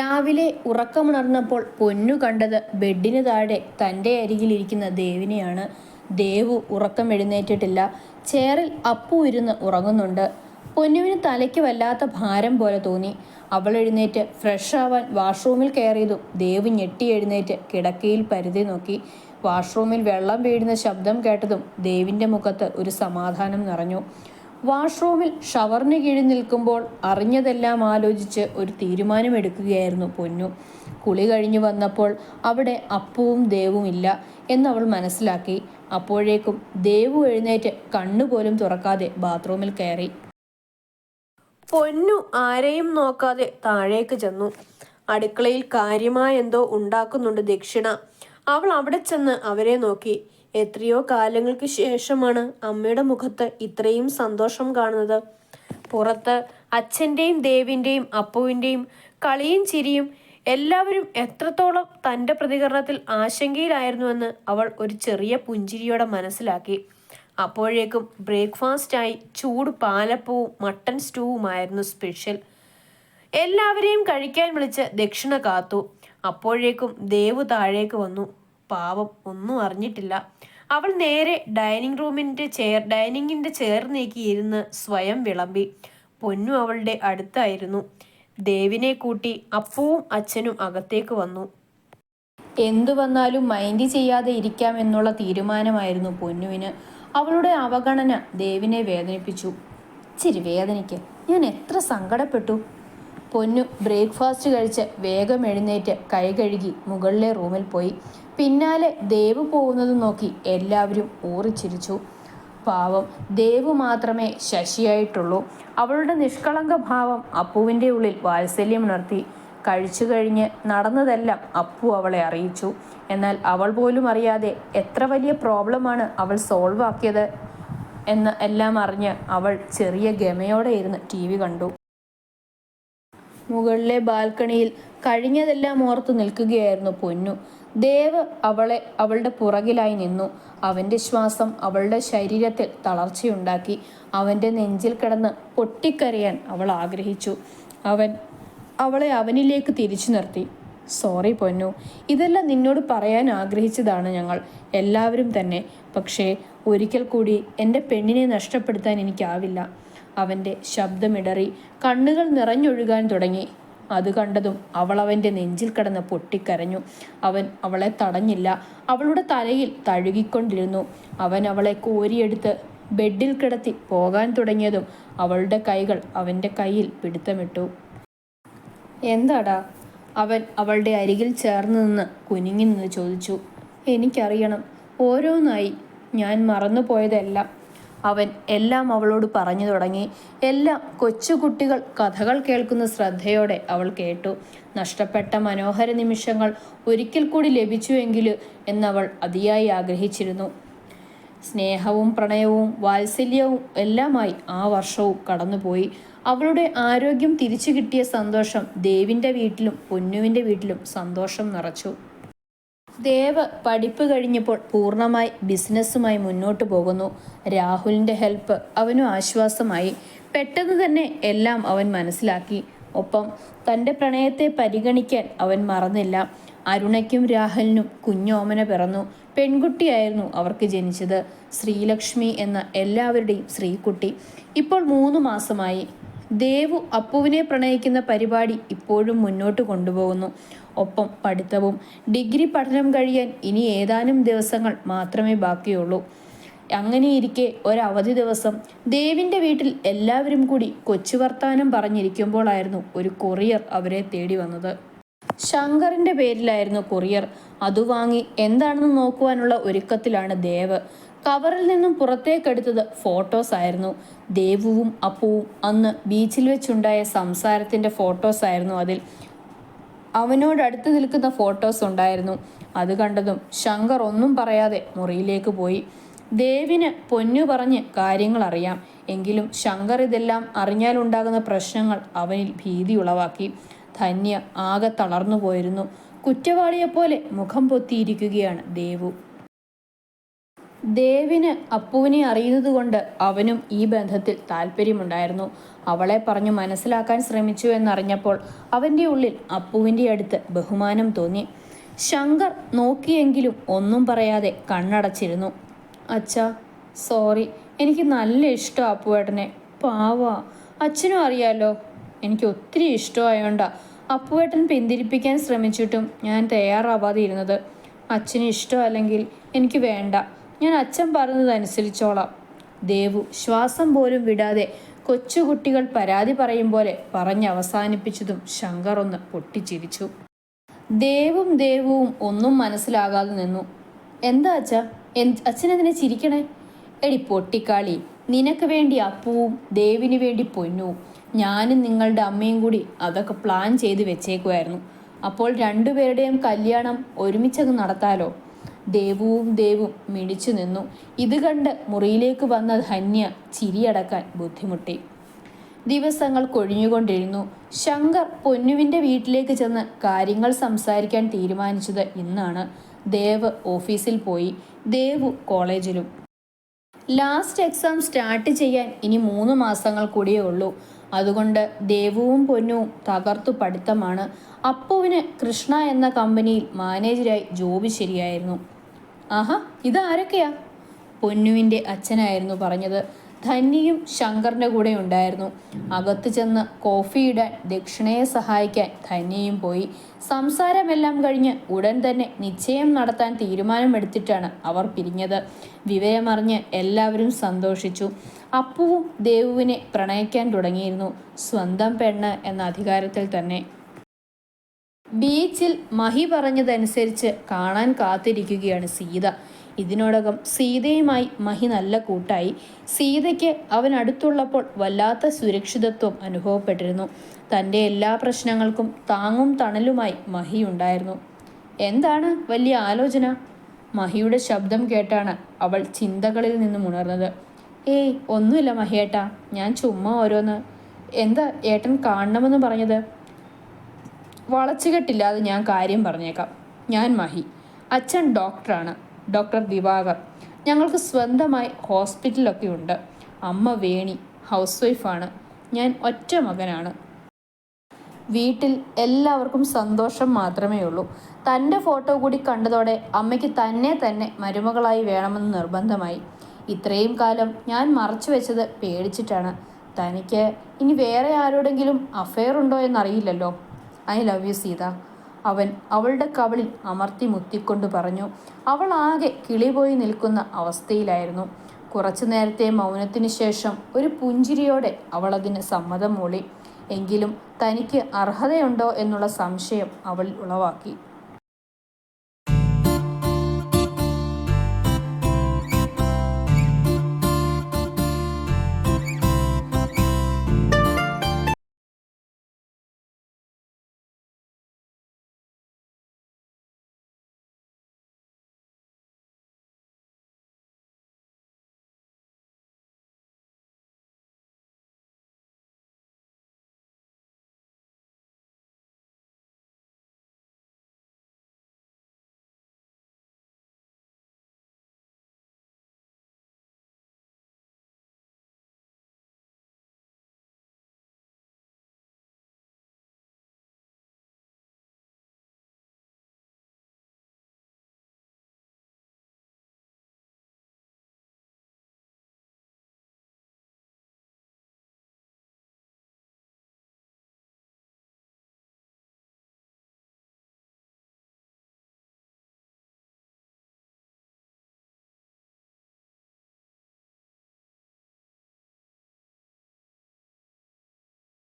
രാവിലെ ഉറക്കമുണർന്നപ്പോൾ പൊന്നു കണ്ടത് ബെഡിന് താഴെ തന്റെ അരികിലിരിക്കുന്ന ദേവിനെയാണ്. ദേവു ഉറക്കം എഴുന്നേറ്റിട്ടില്ല. ചെയറിൽ അപ്പു ഇരുന്ന് ഉറങ്ങുന്നുണ്ട്. പൊന്നുവിന് തലയ്ക്ക് വല്ലാത്ത ഭാരം പോലെ തോന്നി. അവൾ എഴുന്നേറ്റ് ഫ്രഷ് ആവാൻ വാഷ്റൂമിൽ കയറിയതും ദേവ് ഞെട്ടി എഴുന്നേറ്റ് കിടക്കയിൽ പരിധി നോക്കി. വാഷ്റൂമിൽ വെള്ളം വീഴുന്ന ശബ്ദം കേട്ടതും ദേവിന്റെ മുഖത്ത് ഒരു സമാധാനം നിറഞ്ഞു. വാഷ്റൂമിൽ ഷവറിന് കീഴിൽ നിൽക്കുമ്പോൾ അറിഞ്ഞതെല്ലാം ആലോചിച്ച് ഒരു തീരുമാനമെടുക്കുകയായിരുന്നു പൊന്നു. കുളി കഴിഞ്ഞു വന്നപ്പോൾ അവിടെ അപ്പുവും ദേവും ഇല്ല എന്നവൾ മനസ്സിലാക്കി. അപ്പോഴേക്കും ദേവു എഴുന്നേറ്റ് കണ്ണുപോലും തുറക്കാതെ ബാത്റൂമിൽ കയറി. പൊന്നു ആരെയും നോക്കാതെ താഴേക്ക് ചെന്നു. അടുക്കളയിൽ കാര്യമായ എന്തോ ഉണ്ടാക്കുന്നുണ്ട് ദക്ഷിണ. അവൾ അവിടെ ചെന്ന് അവരെ നോക്കി. എത്രയോ കാലങ്ങൾക്ക് ശേഷമാണ് അമ്മയുടെ മുഖത്ത് ഇത്രയും സന്തോഷം കാണുന്നത്. പുറത്ത് അച്ഛന്റെയും ദേവിന്റെയും അപ്പുവിന്റെയും കളിയും ചിരിയും എല്ലാവരും എത്രത്തോളം തന്റെ പ്രതികരണത്തിൽ ആശങ്കയിലായിരുന്നുവെന്ന് അവൾ ഒരു ചെറിയ പുഞ്ചിരിയോടെ മനസ്സിലാക്കി. അപ്പോഴേക്കും ബ്രേക്ക്ഫാസ്റ്റായി ചൂട് പാലപ്പവും മട്ടൻ സ്റ്റൂവുമായിരുന്നു സ്പെഷ്യൽ. എല്ലാവരെയും കഴിക്കാൻ വിളിച്ച് ദക്ഷിണ കാത്തു. അപ്പോഴേക്കും ദേവ് താഴേക്ക് വന്നു. പാവം ഒന്നും അറിഞ്ഞിട്ടില്ല. അവൾ നേരെ ഡൈനിങ് റൂമിന്റെ ചെയർ ഡൈനിങ്ങിന്റെ ചെയർ നീക്കി ഇരുന്ന് സ്വയം വിളമ്പി. പൊന്നു അവളുടെ അടുത്തായിരുന്നു. ദേവിനെ കൂട്ടി അപ്പവും അച്ഛനും അകത്തേക്ക് വന്നു. എന്തു വന്നാലും മൈൻഡ് ചെയ്യാതെ ഇരിക്കാം എന്നുള്ള തീരുമാനമായിരുന്നു പൊന്നുവിന്. അവളുടെ അവഗണന ദേവിനെ വേദനിപ്പിച്ചു. ചിരി വേദനയ്ക്ക് ഞാൻ എത്ര സങ്കടപ്പെട്ടു. പൊന്നു ബ്രേക്ക്ഫാസ്റ്റ് കഴിച്ച് വേഗം എഴുന്നേറ്റ് കൈ കഴുകി മുകളിലെ റൂമിൽ പോയി. പിന്നാലെ ദേവ് പോകുന്നത് നോക്കി എല്ലാവരും ഊറിച്ചിരിച്ചു. പാവം ദേവ് മാത്രമേ ശശിയായിട്ടുള്ളൂ. അവളുടെ നിഷ്കളങ്ക ഭാവം അപ്പുവിന്റെ ഉള്ളിൽ വാത്സല്യം ഉണർത്തി കഴിച്ചു കഴിഞ്ഞ് നടന്നതെല്ലാം അപ്പു അവളെ അറിയിച്ചു. എന്നാൽ അവൾ പോലും അറിയാതെ എത്ര വലിയ പ്രോബ്ലമാണ് അവൾ സോൾവ് ആക്കിയത് എന്ന് എല്ലാം അറിഞ്ഞ് അവൾ ചെറിയ ഗമയോടെ ഇരുന്ന് ടി വി കണ്ടു. മുകളിലെ ബാൽക്കണിയിൽ കഴിഞ്ഞതെല്ലാം ഓർത്തു നിൽക്കുകയായിരുന്നു പൊന്നു. ദേവ് അവളെ അവളുടെ പുറകിലായി നിന്നു. അവന്റെ ശ്വാസം അവളുടെ ശരീരത്തിൽ തളർച്ചയുണ്ടാക്കി. അവന്റെ നെഞ്ചിൽ കിടന്ന് പൊട്ടിക്കരയാൻ അവൾ ആഗ്രഹിച്ചു. അവൻ അവളെ അവനിലേക്ക് തിരിച്ചു നിർത്തി. സോറി പൊന്നു ഇതെല്ലാം നിന്നോട് പറയാൻ ആഗ്രഹിച്ചതാണ് ഞങ്ങൾ. എല്ലാവരും തന്നെ. പക്ഷേ ഒരിക്കൽ കൂടി എന്റെ പെണ്ണിനെ നഷ്ടപ്പെടുത്താൻ എനിക്കാവില്ല. അവന്റെ ശബ്ദമിടറി കണ്ണുകൾ നിറഞ്ഞൊഴുകാൻ തുടങ്ങി. അത് കണ്ടതും അവൾ അവന്റെ നെഞ്ചിൽ കിടന്ന് പൊട്ടിക്കരഞ്ഞു. അവൻ അവളെ തടഞ്ഞില്ല. അവളുടെ തലയിൽ തഴുകിക്കൊണ്ടിരുന്നു. അവൻ അവളെ കോരിയെടുത്ത് ബെഡിൽ കിടത്തി പോകാൻ തുടങ്ങിയതും അവളുടെ കൈകൾ അവന്റെ കയ്യിൽ പിടുത്തമിട്ടു. എന്താടാ? അവൻ അവളുടെ അരികിൽ ചേർന്ന് നിന്ന് കുനിങ്ങി നിന്ന് ചോദിച്ചു. എനിക്കറിയണം. ഓരോന്നായി ഞാൻ മറന്നുപോയതെല്ലാം അവൻ എല്ലാം അവളോട് പറഞ്ഞു തുടങ്ങി. എല്ലാം കൊച്ചുകുട്ടികൾ കഥകൾ കേൾക്കുന്ന ശ്രദ്ധയോടെ അവൾ കേട്ടു. നഷ്ടപ്പെട്ട മനോഹര നിമിഷങ്ങൾ ഒരിക്കൽ കൂടി ലഭിച്ചുവെങ്കിൽ എന്നവൾ അതിയായി ആഗ്രഹിച്ചിരുന്നു. സ്നേഹവും പ്രണയവും വാത്സല്യവും എല്ലാമായി ആ വർഷവും കടന്നുപോയി. അവളുടെ ആരോഗ്യം തിരിച്ചു കിട്ടിയ സന്തോഷം ദേവിന്റെ വീട്ടിലും പൊന്നുവിന്റെ വീട്ടിലും സന്തോഷം നിറച്ചു. ദേവ് പഠിപ്പ് കഴിഞ്ഞപ്പോൾ പൂർണമായി ബിസിനസ്സുമായി മുന്നോട്ട് പോകുന്നു. രാഹുലിന്റെ ഹെൽപ്പ് അവനും ആശ്വാസമായി. പെട്ടെന്ന് തന്നെ എല്ലാം അവൻ മനസ്സിലാക്കി. ഒപ്പം തന്റെ പ്രണയത്തെ പരിഗണിക്കാൻ അവൻ മറന്നില്ല. അരുണയ്ക്കും രാഹുലിനും കുഞ്ഞോമന പിറന്നു. പെൺകുട്ടിയായിരുന്നു അവർക്ക് ജനിച്ചത്. ശ്രീലക്ഷ്മി എന്ന എല്ലാവരുടെയും ശ്രീകുട്ടി. ഇപ്പോൾ മൂന്ന് മാസമായി. ദേവു അപ്പുവിനെ പ്രണയിക്കുന്ന പരിപാടി ഇപ്പോഴും മുന്നോട്ട് കൊണ്ടുപോകുന്നു. ഒപ്പം പഠിത്തവും ഡിഗ്രി പഠനം കഴിയാൻ ഇനി ഏതാനും ദിവസങ്ങൾ മാത്രമേ ബാക്കിയുള്ളൂ. അങ്ങനെയിരിക്കെ ഒരവധി ദിവസം ദേവിന്റെ വീട്ടിൽ എല്ലാവരും കൂടി കൊച്ചു വർത്താനം പറഞ്ഞിരിക്കുമ്പോഴായിരുന്നു ഒരു കൊറിയർ അവരെ തേടി വന്നത്. ശങ്കറിന്റെ പേരിലായിരുന്നു കൊറിയർ. അത് വാങ്ങി എന്താണെന്ന് നോക്കുവാനുള്ള ഒരുക്കത്തിലാണ് ദേവ്. കവറിൽ നിന്നും പുറത്തേക്കെടുത്തത് ഫോട്ടോസ് ആയിരുന്നു. ദേവുവും അപ്പുവും അന്ന് ബീച്ചിൽ വെച്ചുണ്ടായ സംസാരത്തിന്റെ ഫോട്ടോസ് ആയിരുന്നു അതിൽ. അവനോട് അടുത്ത് നിൽക്കുന്ന ഫോട്ടോസ് ഉണ്ടായിരുന്നു. അത് കണ്ടതും ശങ്കർ ഒന്നും പറയാതെ മുറിയിലേക്ക് പോയി. ദേവിന് പൊന്നു പറഞ്ഞ് കാര്യങ്ങൾ അറിയാം. എങ്കിലും ശങ്കർ ഇതെല്ലാം അറിഞ്ഞാലുണ്ടാകുന്ന പ്രശ്നങ്ങൾ അവനിൽ ഭീതി ഉളവാക്കി. ധന്യ ആകെ തളർന്നു പോയിരുന്നു. കുറ്റവാളിയെപ്പോലെ മുഖം പൊത്തിയിരിക്കുകയാണ് ദേവു. ദേവിന് അപ്പുവിനെ അറിയുന്നതുകൊണ്ട് അവനും ഈ ബന്ധത്തിൽ താല്പര്യമുണ്ടായിരുന്നു അവളെ പറഞ്ഞു മനസ്സിലാക്കാൻ ശ്രമിച്ചു എന്നറിഞ്ഞപ്പോൾ അവന്റെ ഉള്ളിൽ അപ്പുവിന്റെ അടുത്ത് ബഹുമാനം തോന്നി. ശങ്കർ നോക്കിയെങ്കിലും ഒന്നും പറയാതെ കണ്ണടച്ചിരുന്നു. അച്ഛാ സോറി. എനിക്ക് നല്ല ഇഷ്ടം അപ്പുവേട്ടനെ. പാവാ. അച്ഛനും അറിയാലോ. എനിക്ക് ഒത്തിരി ഇഷ്ടമായോണ്ടാ അപ്പുവേട്ടൻ പിന്തിരിപ്പിക്കാൻ ശ്രമിച്ചിട്ടും ഞാൻ തയ്യാറാവാതെ ഇരുന്നത് അച്ഛന് ഇഷ്ടമല്ലെങ്കിൽ എനിക്ക് വേണ്ട. ഞാൻ അച്ഛൻ പറഞ്ഞത് അനുസരിച്ചോളാം ദേവു ശ്വാസം പോലും വിടാതെ കൊച്ചുകുട്ടികൾ പരാതി പറയും പോലെ പറഞ്ഞ് അവസാനിപ്പിച്ചതും ശങ്കർ ഒന്ന് പൊട്ടിച്ചിരിച്ചു. ദേവും ദേവുവും ഒന്നും മനസ്സിലാകാതെ നിന്നു. എന്താ അച്ഛ? അച്ഛനെന്തിനെ ചിരിക്കണേ? എടി പൊട്ടിക്കാളി നിനക്ക് വേണ്ടി അപ്പുവും ദേവിന് വേണ്ടി പൊന്നുവും ഞാനും നിങ്ങളുടെ അമ്മയും കൂടി അതൊക്കെ പ്ലാൻ ചെയ്ത് വെച്ചേക്കുമായിരുന്നു അപ്പോൾ രണ്ടുപേരുടെയും കല്യാണം ഒരുമിച്ചങ്ങ് നടത്താലോ? ദേവുവും ദേവും മിടിച്ചു നിന്നു. ഇത് കണ്ട് മുറിയിലേക്ക് വന്ന ധന്യ ചിരിയടക്കാൻ ബുദ്ധിമുട്ടി. ദിവസങ്ങൾ കൊഴിഞ്ഞുകൊണ്ടിരുന്നു. ശങ്കർ പൊന്നുവിന്റെ വീട്ടിലേക്ക് ചെന്ന് കാര്യങ്ങൾ സംസാരിക്കാൻ തീരുമാനിച്ചത് ഇന്നാണ്. ദേവ് ഓഫീസിൽ പോയി. ദേവു കോളേജിലും. ലാസ്റ്റ് എക്സാം സ്റ്റാർട്ട് ചെയ്യാൻ ഇനി മൂന്ന് മാസങ്ങൾ കൂടിയേ ഉള്ളൂ. അതുകൊണ്ട് ദേവുവും പൊന്നുവും തകർത്തു പഠിത്തമാണ്. അപ്പുവിന് കൃഷ്ണ എന്ന കമ്പനിയിൽ മാനേജരായി ജോബ് ശരിയായിരുന്നു. ആഹാ ഇതാരൊക്കെയാ? പൊന്നുവിന്റെ അച്ഛനായിരുന്നു പറഞ്ഞത്. ധന്യയും ശങ്കറിന്റെ കൂടെ ഉണ്ടായിരുന്നു. അകത്ത് ചെന്ന് കോഫി ഇടാൻ ദക്ഷിണയെ സഹായിക്കാൻ ധന്യയും പോയി. സംസാരമെല്ലാം കഴിഞ്ഞ് ഉടൻ തന്നെ നിശ്ചയം നടത്താൻ തീരുമാനമെടുത്തിട്ടാണ് അവർ പിരിഞ്ഞത്. വിവരമറിഞ്ഞ് എല്ലാവരും സന്തോഷിച്ചു. അപ്പുവും ദേവുവിനെ പ്രണയിക്കാൻ തുടങ്ങിയിരുന്നു. സ്വന്തം പെണ്ണ് എന്ന അധികാരത്തിൽ തന്നെ. ബീച്ചിൽ മഹി പറഞ്ഞതനുസരിച്ച് കാണാൻ കാത്തിരിക്കുകയാണ് സീത. ഇതിനോടകം സീതയുമായി മഹി നല്ല കൂട്ടായി. സീതയ്ക്ക് അവൻ അടുത്തുള്ളപ്പോൾ വല്ലാത്ത സുരക്ഷിതത്വം അനുഭവപ്പെട്ടിരുന്നു. തന്റെ എല്ലാ പ്രശ്നങ്ങൾക്കും താങ്ങും തണലുമായി മഹി ഉണ്ടായിരുന്നു. എന്താണ് വലിയ ആലോചന? മഹിയുടെ ശബ്ദം കേട്ടാണ് അവൾ ചിന്തകളിൽ നിന്നും ഉണർന്നത്. ഏയ് ഒന്നുമില്ല മഹിയേട്ടാ. ഞാൻ ചുമ്മാ ഓരോന്ന്. എന്താ ഏട്ടൻ കാണണമെന്ന് പറഞ്ഞത്? വളച്ചുകെട്ടില്ലാതെ ഞാൻ കാര്യം പറഞ്ഞേക്കാം. ഞാൻ മഹി. അച്ഛൻ ഡോക്ടറാണ്. ഡോക്ടർ ദിവാകർ. ഞങ്ങൾക്ക് സ്വന്തമായി ഹോസ്പിറ്റലൊക്കെ ഉണ്ട്. അമ്മ വേണി ഹൗസ് വൈഫാണ് ഞാൻ ഒറ്റ മകനാണ്. വീട്ടിൽ എല്ലാവർക്കും സന്തോഷം മാത്രമേ ഉള്ളൂ. തന്റെ ഫോട്ടോ കൂടി കണ്ടതോടെ അമ്മയ്ക്ക് തന്നെ തന്നെ മരുമകളായി വേണമെന്ന് നിർബന്ധമായി. ഇത്രയും കാലം ഞാൻ മറച്ചു വെച്ചത് പേടിച്ചിട്ടാണ്. തനിക്ക് ഇനി വേറെ ആരോടെങ്കിലും അഫെയർ ഉണ്ടോ എന്നറിയില്ലല്ലോ. I love you Sita. അവൻ അവളുടെ കവളിൽ അമർത്തി മുത്തിക്കൊണ്ട് പറഞ്ഞു അവൾ ആകെ കിളിപോയി നിൽക്കുന്ന അവസ്ഥയിലായിരുന്നു. കുറച്ചു നേരത്തെ മൗനത്തിന് ശേഷം ഒരു പുഞ്ചിരിയോടെ അവൾ അതിന് സമ്മതം മൂളി. എങ്കിലും തനിക്ക് അർഹതയുണ്ടോ എന്നുള്ള സംശയം അവൾ ഉളവാക്കി.